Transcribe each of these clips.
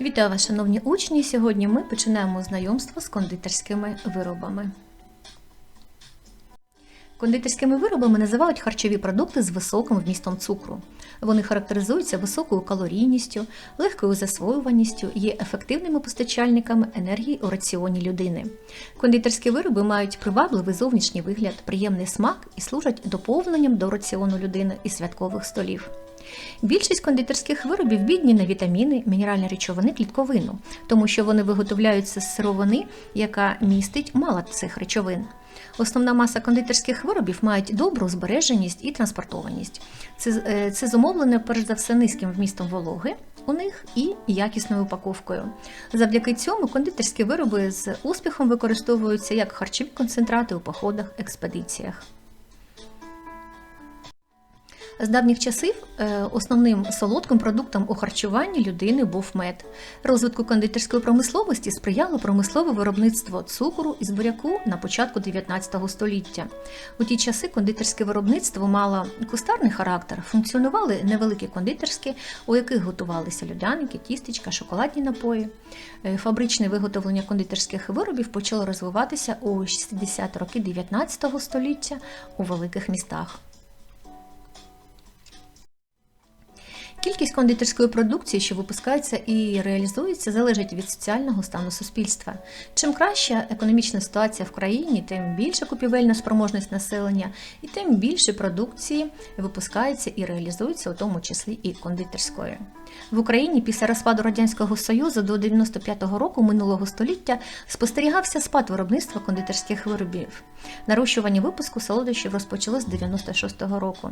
Вітаю вас, шановні учні! Сьогодні ми починаємо знайомство з кондитерськими виробами. Кондитерськими виробами називають харчові продукти з високим вмістом цукру. Вони характеризуються високою калорійністю, легкою засвоюваністю, є ефективними постачальниками енергії у раціоні людини. Кондитерські вироби мають привабливий зовнішній вигляд, приємний смак і служать доповненням до раціону людини і святкових столів. Більшість кондитерських виробів бідні на вітаміни, мінеральні речовини, клітковину, тому що вони виготовляються з сировини, яка містить мало цих речовин. Основна маса кондитерських виробів мають добру збереженість і транспортованість. Це, е, це зумовлене перш за все низьким вмістом вологи у них і якісною упаковкою. Завдяки цьому кондитерські вироби з успіхом використовуються як харчові концентрати у походах, експедиціях. З давніх часів е, основним солодким продуктом у харчуванні людини був мед. Розвитку кондитерської промисловості сприяло промислове виробництво цукру із буряку на початку 19 століття. У ті часи кондитерське виробництво мало кустарний характер, функціонували невеликі кондитерські, у яких готувалися людяники, тістечка, шоколадні напої. Е, Фабричне виготовлення кондитерських виробів почало розвиватися у 60-ті роки 19 століття у великих містах. Кількість кондитерської продукції, що випускається і реалізується, залежить від соціального стану суспільства. Чим краща економічна ситуація в країні, тим більша купівельна спроможність населення, і тим більше продукції випускається і реалізується, у тому числі і кондитерської. В Україні після розпаду радянського союзу до 95-го року минулого століття спостерігався спад виробництва кондитерських виробів. Нарощування випуску солодощів розпочалось з 96-го року.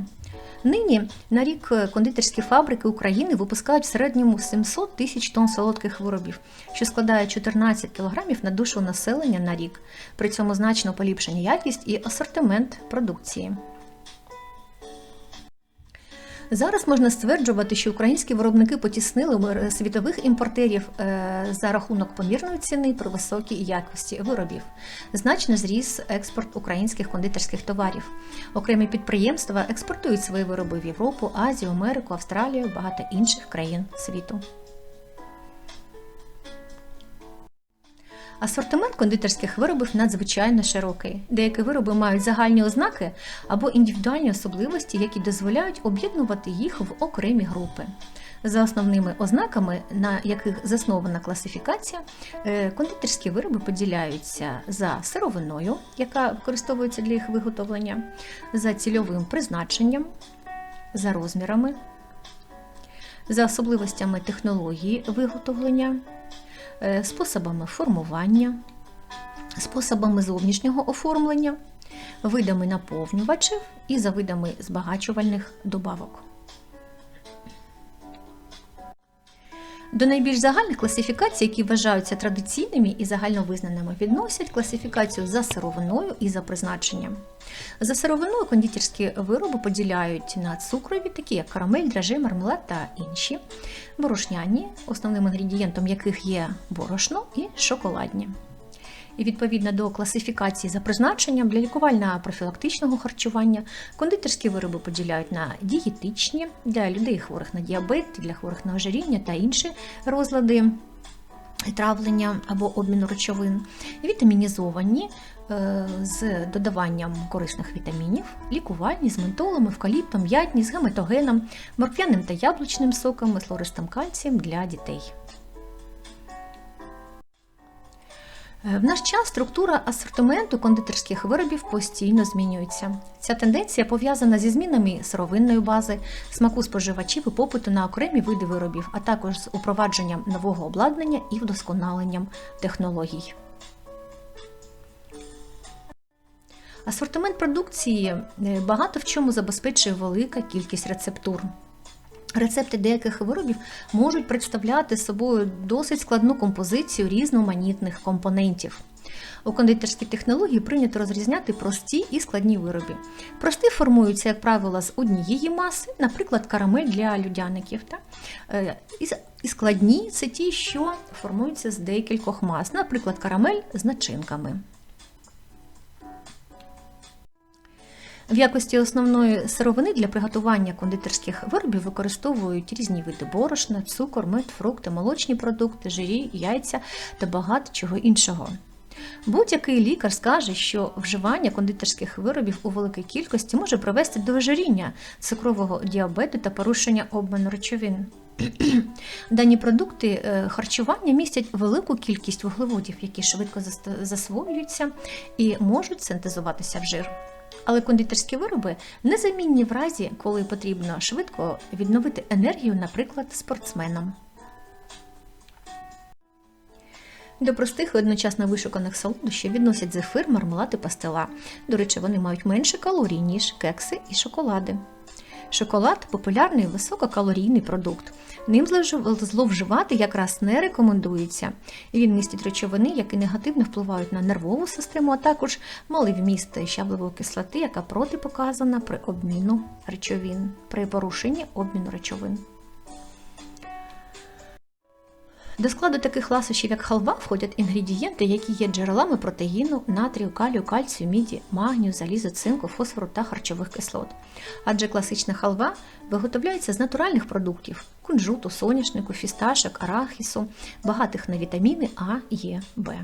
Нині на рік кондитерські фабрики України випускають в середньому 700 тисяч тонн солодких виробів, що складає 14 кілограмів на душу населення на рік. При цьому значно поліпшені якість і асортимент продукції. Зараз можна стверджувати, що українські виробники потіснили світових імпортерів е, за рахунок помірної ціни при високій якості виробів. Значно зріс експорт українських кондитерських товарів. Окремі підприємства експортують свої вироби в Європу, Азію, Америку, Австралію, багато інших країн світу. Асортимент кондитерських виробів надзвичайно широкий. Деякі вироби мають загальні ознаки або індивідуальні особливості, які дозволяють об'єднувати їх в окремі групи. За основними ознаками, на яких заснована класифікація, е, кондитерські вироби поділяються за сировиною, яка використовується для їх виготовлення, за цільовим призначенням, за розмірами, за особливостями технології виготовлення. Е, способами формування, способами зовнішнього оформлення, видами наповнювачів і за видами збагачувальних добавок. До найбільш загальних класифікацій, які вважаються традиційними і загальновизнаними, відносять класифікацію за сировиною і за призначенням. За сировиною кондитерські вироби поділяють на цукрові, такі як карамель, дражи, мармелад та інші, борошняні, основним інгредієнтом яких є борошно і шоколадні. І відповідно до класифікації за призначенням для лікувально-профілактичного харчування кондитерські вироби поділяють на дієтичні для людей хворих на діабет, для хворих на ожиріння та інші розлади травлення або обміну речовин, вітамінізовані е, з додаванням корисних вітамінів, лікувальні з ментолом, евкаліптом, м'ятні, з геметогеном, морквяним та яблучним соком, з флористим кальцієм для дітей. В наш час структура асортименту кондитерських виробів постійно змінюється. Ця тенденція пов'язана зі змінами сировинної бази, смаку споживачів і попиту на окремі види виробів, а також з упровадженням нового обладнання і вдосконаленням технологій. Асортимент продукції е, багато в чому забезпечує велика кількість рецептур. Рецепти деяких виробів можуть представляти собою досить складну композицію різноманітних компонентів. У кондитерській технології прийнято розрізняти прості і складні вироби. Прості формуються, як правило, з однієї маси, наприклад, карамель для людяників. Та? Е, і складні це ті, що формуються з декількох мас, наприклад, карамель з начинками. В якості основної сировини для приготування кондитерських виробів використовують різні види борошна, цукор, мед, фрукти, молочні продукти, жирі, яйця та багато чого іншого. Будь-який лікар скаже, що вживання кондитерських виробів у великій кількості може привести до ожиріння, цукрового діабету та порушення обміну речовин. Дані продукти е, харчування містять велику кількість вуглеводів, які швидко засвоюються і можуть синтезуватися в жир. Але кондитерські вироби незамінні в разі, коли потрібно швидко відновити енергію, наприклад, спортсменам. До простих і одночасно вишуканих солодощів відносять зефир, мармелад і пастила. До речі, вони мають менше калорій, ніж кекси і шоколади. Шоколад популярний висококалорійний продукт. Ним зловживати якраз не рекомендується. Він містить речовини, які негативно впливають на нервову систему, а також малий вміст щаблевої кислоти, яка протипоказана при обміну речовин, при порушенні обміну речовин. До складу таких ласощів, як халва, входять інгредієнти, які є джерелами протеїну, натрію, калію, кальцію, міді, магнію, залізу, цинку, фосфору та харчових кислот. Адже класична халва виготовляється з натуральних продуктів кунжуту, соняшнику, фісташок, арахісу, багатих на вітаміни А, Е, Б.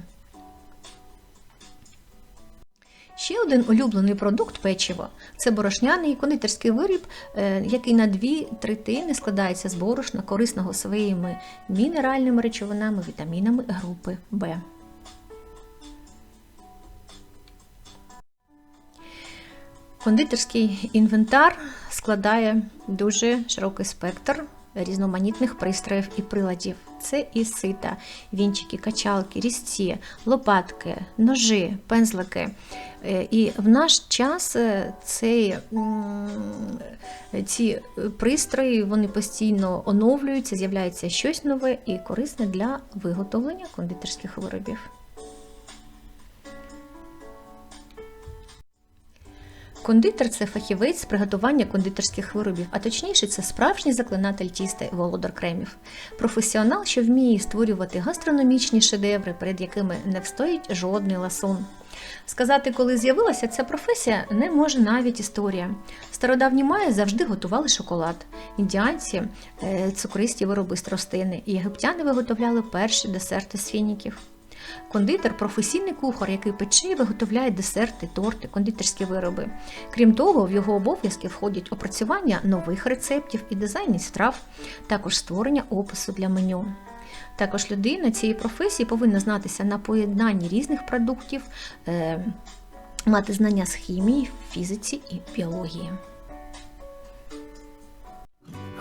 Ще один улюблений продукт печиво це борошняний кондитерський виріб, е, який на дві третини складається з борошна, корисного своїми мінеральними речовинами, вітамінами групи В. Кондитерський інвентар складає дуже широкий спектр різноманітних пристроїв і приладів. Це і сита, вінчики, качалки, різці, лопатки, ножи, пензлики. Е, І в наш час е, цей, ці пристрої вони постійно оновлюються, з'являється щось нове і корисне для виготовлення кондитерських виробів. Кондитер це фахівець з приготування кондитерських виробів, а точніше, це справжній заклинатель тіста і володар кремів. Професіонал, що вміє створювати гастрономічні шедеври, перед якими не встоїть жодний ласун. Сказати, коли з'явилася ця професія, не може навіть історія. Стародавні маї завжди готували шоколад, індіанці е, цукристі вироби з тростини, і єгиптяни виготовляли перші десерти з фініків. Кондитер професійний кухар, який пече і виготовляє десерти, торти, кондитерські вироби. Крім того, в його обов'язки входять опрацювання нових рецептів і дизайн страв, також створення опису для меню. Також людина цієї професії повинна знатися на поєднанні різних продуктів, е, мати знання з хімії, фізиці і біології.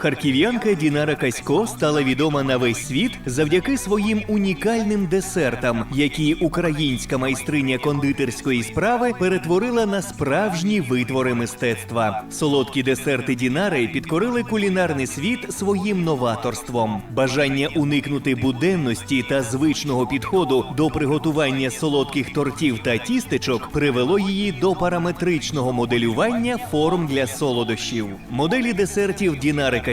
Харків'янка Дінара Касько стала відома на весь світ завдяки своїм унікальним десертам, які українська майстриня кондитерської справи перетворила на справжні витвори мистецтва. Солодкі десерти Дінари підкорили кулінарний світ своїм новаторством. Бажання уникнути буденності та звичного підходу до приготування солодких тортів та тістечок привело її до параметричного моделювання форм для солодощів. Моделі десертів Дінари Касько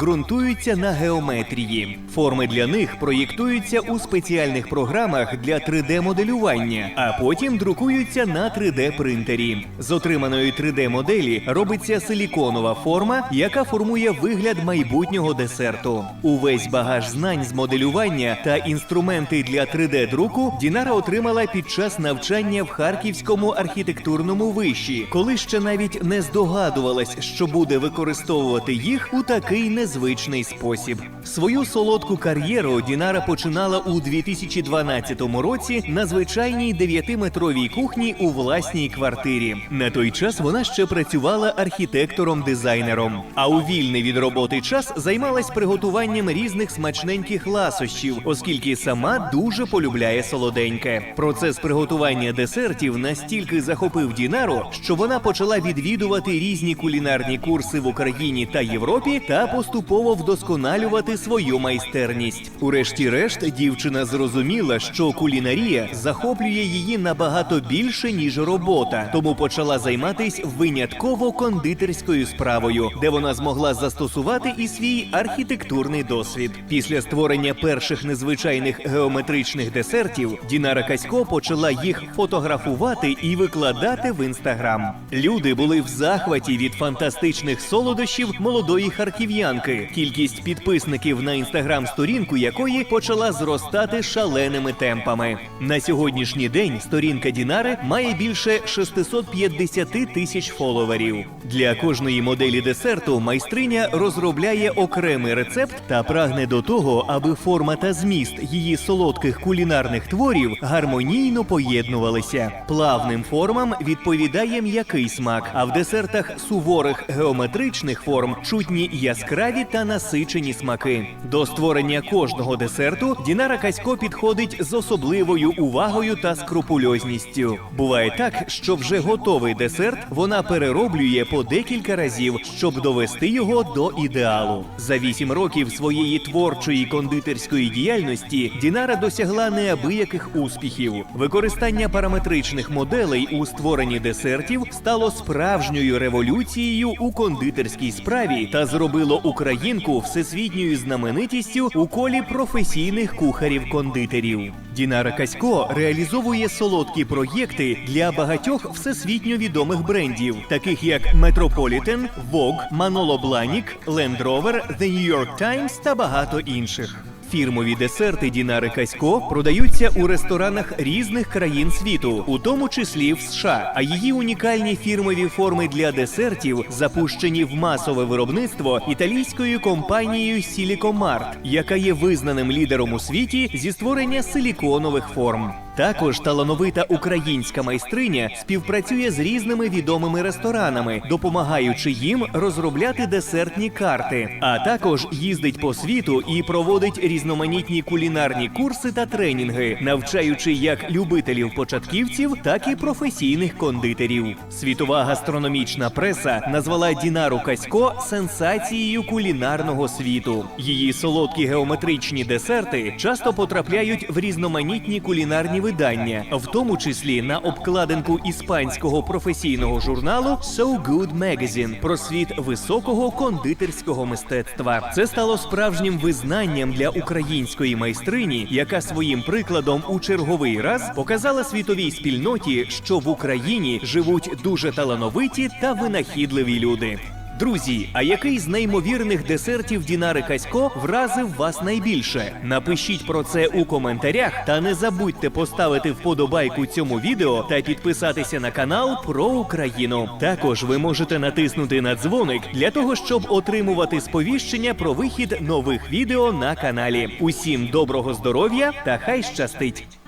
ґрунтуються на геометрії. Форми для них проєктуються у спеціальних програмах для 3D-моделювання, а потім друкуються на 3D-принтері. З отриманої 3D-моделі робиться силіконова форма, яка формує вигляд майбутнього десерту. Увесь багаж знань з моделювання та інструменти для 3D-друку Дінара отримала під час навчання в Харківському архітектурному виші, коли ще навіть не здогадувалась, що буде використовувати їх у такий незвичний спосіб. Свою солодку кар'єру Дінара починала у 2012 році на звичайній 9-метровій кухні у власній квартирі. На той час вона ще працювала архітектором-дизайнером. А у вільний від роботи час займалась приготуванням різних смачненьких ласощів, оскільки сама дуже полюбляє солоденьке. Процес приготування десертів настільки захопив Дінару, що вона почала відвідувати різні кулінарні курси в Україні та Європі та поступово вдосконалювати свою майстерність. Урешті-решт, дівчина зрозуміла, що кулінарія захоплює її набагато більше ніж робота, тому почала займатись винятково кондитерською справою, де вона змогла застосувати і свій архітектурний досвід. Після створення перших незвичайних геометричних десертів Дінара Касько почала їх фотографувати і викладати в інстаграм. Люди були в захваті від фантастичних солодощів молодої харків'янки, кількість підписників на інстаграм-сторінку якої почала зростати шаленими темпами. На сьогоднішній день сторінка Дінари має більше 650 тисяч фоловерів. Для кожної моделі десерту майстриня розробляє окремий рецепт та прагне до того, аби форма та зміст її солодких кулінарних творів гармонійно поєднувалися. Плавним формам відповідає м'який смак, а в десертах суворих геометричних форм чутні яскраві та насичені смаки. До створення кожного десерту Дінара Касько підходить з особливою увагою та скрупульозністю. Буває так, що вже готовий десерт вона перероблює по декілька разів, щоб довести його до ідеалу. За вісім років своєї творчої кондитерської діяльності Дінара досягла неабияких успіхів. Використання параметричних моделей у створенні десертів стало справжньою революцією у кондитерській справі та зробило українку всесвітньою знаменитістю у колі професійних кухарів-кондитерів. Дінара Касько реалізовує солодкі проєкти для багатьох всесвітньо відомих брендів, таких як Metropolitan, Vogue, Manolo Blahnik, Land Rover, The New York Times та багато інших. Фірмові десерти Дінари Касько продаються у ресторанах різних країн світу, у тому числі в США. А її унікальні фірмові форми для десертів запущені в масове виробництво італійською компанією Silicomart, яка є визнаним лідером у світі зі створення силіконових форм. Також талановита українська майстриня співпрацює з різними відомими ресторанами, допомагаючи їм розробляти десертні карти, а також їздить по світу і проводить різноманітні кулінарні курси та тренінги, навчаючи як любителів початківців, так і професійних кондитерів. Світова гастрономічна преса назвала Дінару Касько сенсацією кулінарного світу. Її солодкі геометричні десерти часто потрапляють в різноманітні кулінарні видання, в тому числі на обкладинку іспанського професійного журналу So Good Magazine про світ високого кондитерського мистецтва. Це стало справжнім визнанням для української майстрині, яка своїм прикладом у черговий раз показала світовій спільноті, що в Україні живуть дуже талановиті та винахідливі люди. Друзі, а який з неймовірних десертів Дінари Касько вразив вас найбільше? Напишіть про це у коментарях та не забудьте поставити вподобайку цьому відео та підписатися на канал про Україну. Також ви можете натиснути на дзвоник для того, щоб отримувати сповіщення про вихід нових відео на каналі. Усім доброго здоров'я та хай щастить!